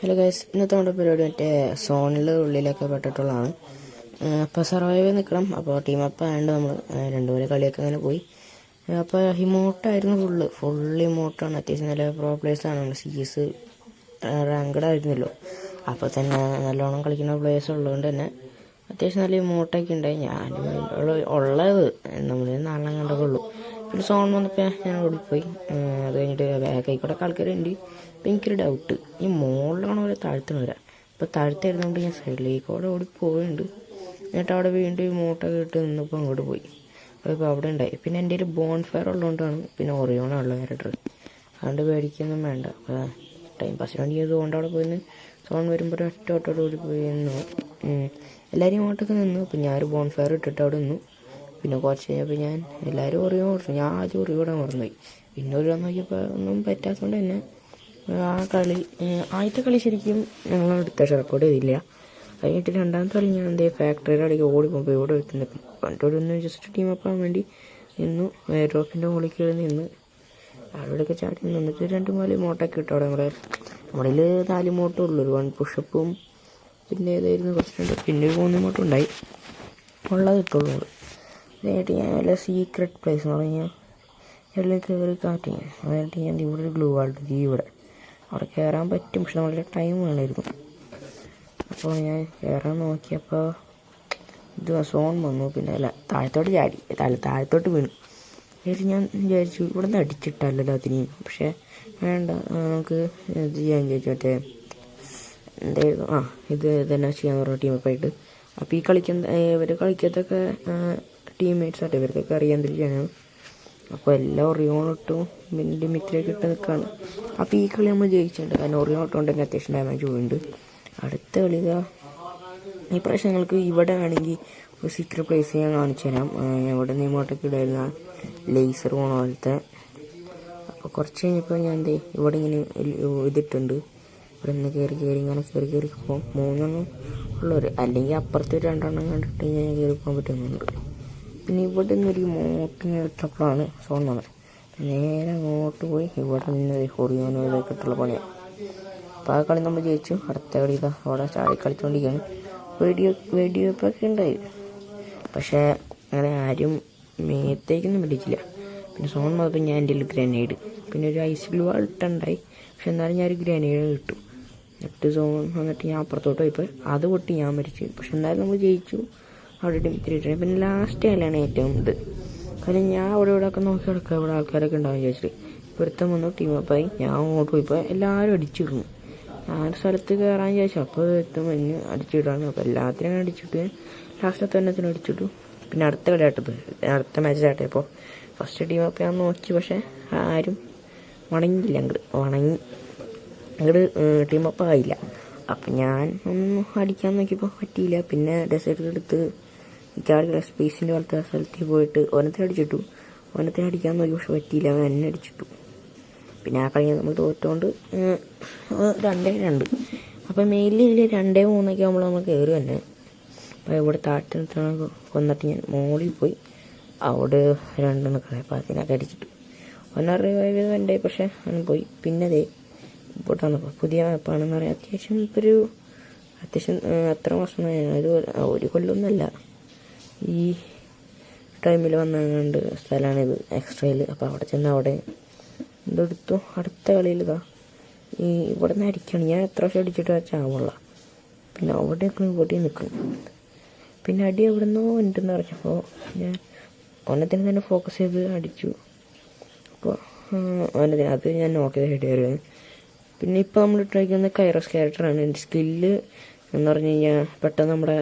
Hello guys ഇന്നത്തെ നമ്മുടെ പരിപാടി മറ്റേ സോണിൽ ഉള്ളിലൊക്കെ പെട്ടിട്ടുള്ളതാണ്. അപ്പോൾ സർവൈവ് നിൽക്കണം അപ്പോൾ ടീം അപ്പ് ആയതുകൊണ്ട് നമ്മൾ രണ്ടുപേരെ കളിയൊക്കെ അങ്ങനെ പോയി. അപ്പോൾ ഇമോട്ടായിരുന്നു ഫുള്ള് ഫുൾ ഇമോട്ടാണ് അത്യാവശ്യം നല്ല പ്രോ പ്ലേയേഴ്സാണ് നമ്മൾ സി എസ് റാങ്കഡ് ആയിരുന്നല്ലോ. അപ്പോൾ തന്നെ നല്ലോണം കളിക്കുന്ന പ്ലേയേഴ്സ് ഉള്ളതുകൊണ്ട് തന്നെ അത്യാവശ്യം നല്ല ഇമോട്ടൊക്കെ ഉണ്ടായി. ഞാൻ ഉള്ളത് നമ്മൾ നാലെണ്ണം കണ്ടൊക്കെ ഉള്ളൂ. പിന്നെ സോൺ വന്നപ്പോൾ ഞാൻ പോയി. അത് കഴിഞ്ഞിട്ട് ബാക്കിൽ കൂടെ ആൾക്കാരുണ്ട്. അപ്പം എനിക്കൊരു ഡൗട്ട് ഈ മോളിലാണോ അവരെ താഴ്ത്തണ വരാം ഇപ്പോൾ താഴ്ത്തായിരുന്നുകൊണ്ട് ഞാൻ സൈഡിലേക്ക് അവിടെ ഓടി പോയിട്ടുണ്ട് എന്നിട്ട് അവിടെ വീണ്ടും മൂട്ടൊക്കെ ഇട്ട് നിന്നപ്പോൾ അങ്ങോട്ട് പോയി. അപ്പോൾ അവിടെ ഉണ്ടായി. പിന്നെ എന്റെ ഒരു ബോൺ ഫയർ ഉള്ളതുകൊണ്ടാണ് പിന്നെ ഒറിയോണുള്ള ഡ്രസ് അതുകൊണ്ട് പേടിക്കൊന്നും വേണ്ട. അപ്പോൾ ടൈം പാസിന് വേണ്ടി അതുകൊണ്ട് അവിടെ പോയിന്ന്. സോൺ വരുമ്പോൾ ഒറ്റ ഓട്ടോട് കൂടി പോയി നിന്നു. എല്ലാവരും ഇങ്ങോട്ടൊക്കെ നിന്നു. അപ്പോൾ ഞാനൊരു ബോൺ ഫയർ ഇട്ടിട്ട് അവിടെ നിന്നു. പിന്നെ കുറച്ച് കഴിഞ്ഞപ്പോൾ ഞാൻ എല്ലാവരും ഒറിയോ ഓർന്നു ഞാൻ ആദ്യം ഒറിയോടെ മറന്നുപോയി പിന്നെ ഒരു നോക്കിയപ്പോൾ ഒന്നും പറ്റാത്തതുകൊണ്ട് തന്നെ ആ കളി ആദ്യത്തെ കളി ശരിക്കും ഞങ്ങൾ എടുത്ത റെക്കോർഡ് ചെയ്തില്ല. അത് കഴിഞ്ഞിട്ട് രണ്ടാമത്തെ കളി ഞാൻ എന്തേ ഫാക്ടറിയുടെ അടിക്ക് ഓടിപ്പോകുമ്പോൾ ഇവിടെ എടുത്ത് നിൽക്കും പണ്ടോടെ ഒന്ന് ജസ്റ്റ് ടീം അപ്പാൻ വേണ്ടി നിന്നു. എയർഡ്രോപ്പിന്റെ മുകളിൽ കയറി നിന്ന് അവിടെയൊക്കെ ചാടി നിന്നിട്ട് രണ്ട് മൂന്ന് മോട്ടൊക്കെ ഇട്ടു അവിടെ നമ്മുടെ നമ്മുടെ നാല് മോട്ടേ ഉള്ളൂ. ഒരു വൺ പുഷപ്പും പിന്നെ ഏതായിരുന്നു കുറച്ചുണ്ട് പിന്നെ ഒരു മൂന്ന് മോട്ടം ഉണ്ടായി. ഉള്ളത് ഇട്ടുള്ളൂ അതായിട്ട് ഞാൻ വല്ല സീക്രട്ട് പ്ലേസ് എന്ന് പറഞ്ഞാൽ എല്ലാം കയറി കാറ്റ് അതായിട്ട് ഞാൻ ഇവിടെ ഒരു ഗ്ലൂ ആൾട്ട് ഈ ഇവിടെ. അവിടെ കയറാൻ പറ്റും പക്ഷെ നമ്മളുടെ ടൈം വേണമായിരുന്നു. അപ്പോൾ ഞാൻ കയറാൻ നോക്കിയപ്പോൾ ഇത് സോൺ വന്നു. പിന്നെ അല്ല താഴത്തോട്ട് ചാടി. താഴെ താഴത്തോട്ട് വീണു. എന്നിട്ട് ഞാൻ വിചാരിച്ചു ഇവിടെ നിന്ന് അടിച്ചിട്ടല്ലോ അതിനെയും പക്ഷേ വേണ്ട നമുക്ക് ഇത് ചെയ്യാൻ ചോദിച്ചു മറ്റേ എന്തായിരുന്നു ആ ഇത് തന്നെ ചെയ്യാന്ന് പറഞ്ഞ ടീമപ്പായിട്ട് അപ്പോൾ ഈ കളിക്കുന്ന ഇവർ കളിക്കത്തൊക്കെ ടീംമേറ്റ്സ് ആട്ടെ ഇവർക്കൊക്കെ അറിയാൻ തരികയാണ് അപ്പോൾ എല്ലാം ഒറിയോണിട്ടും ലിമിറ്റിലേക്ക് ഇട്ട് നിൽക്കുകയാണ് അപ്പോൾ ഈ കളി നമ്മൾ ജയിച്ചിട്ടുണ്ട്. കാരണം തന്നെ അത്യാവശ്യം ഡാമേജ് പോയിട്ടുണ്ട് അടുത്ത കളി ഇതാ. ഈ പ്രാവശ്യം ഞങ്ങൾക്ക് ഇവിടെ ആണെങ്കിൽ ഒരു സീക്രട്ട് പ്ലേസ് ഞാൻ കാണിച്ചു തരാം. ഇവിടെ നിന്ന് ഇങ്ങോട്ടൊക്കെ ഇടായിരുന്ന ലേസർ പോണ പോലത്തെ. അപ്പോൾ കുറച്ച് കഴിഞ്ഞപ്പോൾ ഞാൻ എന്തേ ഇവിടെ ഇങ്ങനെ ഇതിട്ടുണ്ട്. ഇവിടെ നിന്ന് കയറി കയറി ഇങ്ങനെ കയറി കയറി പോകും മൂന്നെണ്ണം ഉള്ളവർ അല്ലെങ്കിൽ അപ്പുറത്ത് രണ്ടെണ്ണം കണ്ടിട്ട് ഞാൻ കയറി പോകാൻ പറ്റുന്നുണ്ട്. പിന്നെ ഇവിടെ നിന്നൊരു മോട്ടിന് ഇട്ടപ്പോഴാണ് സോൺ വന്നത്. നേരെ അങ്ങോട്ട് പോയി ഇവിടെ നിന്ന് ഹൊറിയോനോയിലേക്ക് ഇട്ടുള്ള പണിയാണ് അപ്പോൾ ആ കളി നമ്മൾ ജയിച്ചു. അടുത്ത കളി ഇതാ അവിടെ ചാടി കളിച്ചുകൊണ്ടിരിക്കുകയാണ് വീഡിയോ വീഡിയോ ഒക്കെ ഉണ്ടായി. പക്ഷേ അങ്ങനെ ആരും മേത്തേക്കൊന്നും പിടിച്ചില്ല. പിന്നെ സോൺ വന്നപ്പോൾ ഞാൻ എന്റെ ഗ്രനേഡ്. പിന്നെ ഒരു ഐസ് ഗ്ലൂ ഇട്ടുണ്ടായി. പക്ഷെ എന്നാലും ഞാൻ ഒരു ഗ്രനേഡ് ഇട്ടു. എന്നിട്ട് സോൺ വന്നിട്ട് ഞാൻ അപ്പുറത്തോട്ട് പോയപ്പോൾ അത് പൊട്ടി ഞാൻ മരിച്ചു. പക്ഷെ എന്നാലും നമ്മൾ ജയിച്ചു. അവിടെ ഡ്രൈവ് പിന്നെ ലാസ്റ്റ് കളിയാണ് ഏറ്റവും ഇത്. കാര്യം ഞാൻ അവിടെ ഇവിടെ ഒക്കെ നോക്കി കിടക്കുക ഇവിടെ ആൾക്കാരൊക്കെ ഉണ്ടാവും ചോദിച്ചിട്ട് ഇവിടുത്തെ വന്നു ടീം അപ്പായി ഞാൻ അങ്ങോട്ട് പോയിപ്പോൾ എല്ലാവരും അടിച്ചിരുന്നു ഞാൻ സ്ഥലത്ത് കയറാൻ ചോദിച്ചു അപ്പോൾ എത്തും. മഞ്ഞ് അടിച്ചിടാണ് അപ്പോൾ എല്ലാത്തിനും അടിച്ചിട്ട് ലാസ്റ്റ് തന്നെ തന്നെ അടിച്ചിട്ടു പിന്നെ അടുത്ത കളിയാട്ടത് അടുത്ത മാച്ച് ആട്ടിയപ്പോൾ ഫസ്റ്റ് ടീം അപ്പ് ഞാൻ നോക്കി. പക്ഷേ ആരും വണങ്ങിയില്ല അങ്ങോട്ട് വണങ്ങി. അങ്ങോട്ട് ടീം അപ്പം ആയില്ല. അപ്പം ഞാൻ ഒന്ന് അടിക്കാൻ നോക്കിയപ്പോൾ പറ്റിയില്ല. പിന്നെ ഡെസേർട്ട് എടുത്ത് ചാടി സ്പേസിന്റെ പോലത്തെ സ്ഥലത്തിൽ പോയിട്ട് ഒനത്തിന് അടിച്ചിട്ടു. ഒനത്തിന് അടിക്കാൻ നോക്കി പക്ഷെ പറ്റിയില്ല അവൻ എന്നെ അടിച്ചിട്ടു. പിന്നെ ആ കളി നമ്മൾ തോറ്റോണ്ട് രണ്ടേ രണ്ട്. അപ്പം മെയിലിൽ ഇതിൽ രണ്ടേ മൂന്നൊക്കെ ആകുമ്പോൾ നമ്മൾ കയറി തന്നെ അപ്പോൾ ഇവിടെ താഴ്ത്തി കൊന്നിട്ട് ഞാൻ മോളിൽ പോയി അവിടെ രണ്ടെണ്ണം കളയപ്പോൾ അതിനൊക്കെ അടിച്ചിട്ടു. ഒന്നര റിവൈവ് ചെയ്ത് വേണ്ടേ പക്ഷേ അങ്ങനെ പോയി. പിന്നെ അതേ ഇവിടെ വന്നപ്പോൾ പുതിയ മാപ്പാണെന്ന് പറയാം അത്യാവശ്യം ഇപ്പോൾ ഒരു അത്യാവശ്യം അത്ര വർഷം ഒരു ഒരു കൊല്ലമൊന്നുമല്ല ഈ ടൈമിൽ വന്നുകൊണ്ട് സ്ഥലമാണിത് എക്സ്ട്രയിൽ അപ്പോൾ അവിടെ ചെന്ന് അവിടെ എന്തെടുത്തു അടുത്ത കളിയിൽ ഇതാ ഈ ഇവിടെ നിന്ന് അടിക്കണം. ഞാൻ എത്ര വർഷം അടിച്ചിട്ട് വെച്ചാവുള്ള പിന്നെ അവിടെ നിൽക്കണം ഇവിടെ നിൽക്കും. പിന്നെ അടി എവിടെ നിന്നോ ഉണ്ടെന്ന് പറഞ്ഞപ്പോൾ ഞാൻ ഒന്നത്തിന് തന്നെ ഫോക്കസ് ചെയ്ത് അടിച്ചു. അപ്പോൾ ഒന്നത്തിന് അത് ഞാൻ നോക്കിയത് ഹെഡ് കയറിയത്. പിന്നെ ഇപ്പോൾ നമ്മൾ ട്രൈ ചെയ്യുന്ന കൈറസ് ക്യാരക്ടറാണ് എന്റെ സ്കില്ല് എന്ന് പറഞ്ഞു കഴിഞ്ഞാൽ പെട്ടെന്ന് നമ്മുടെ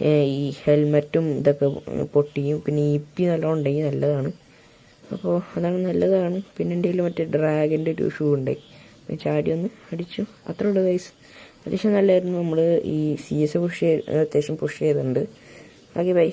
ഈ ഹെൽമെറ്റും ഇതൊക്കെ പൊട്ടിയും പിന്നെ ഇ പി നല്ലോണം ഉണ്ടെങ്കിൽ നല്ലതാണ്. അപ്പോൾ അതാണ് നല്ലതാണ്. പിന്നെ എന്റെ കയ്യിൽ മറ്റേ ഡ്രാഗന്റെ ഒരു ഷൂ ഉണ്ടായി ചാടി ഒന്ന് അടിച്ചു. അത്രേ ഉള്ളൂ ഗൈസ് അത്യാവശ്യം നല്ലതായിരുന്നു നമ്മൾ ഈ സി എസ് പുഷ് അത്യാവശ്യം പുഷ് ചെയ്തിട്ടുണ്ട്. Okay bye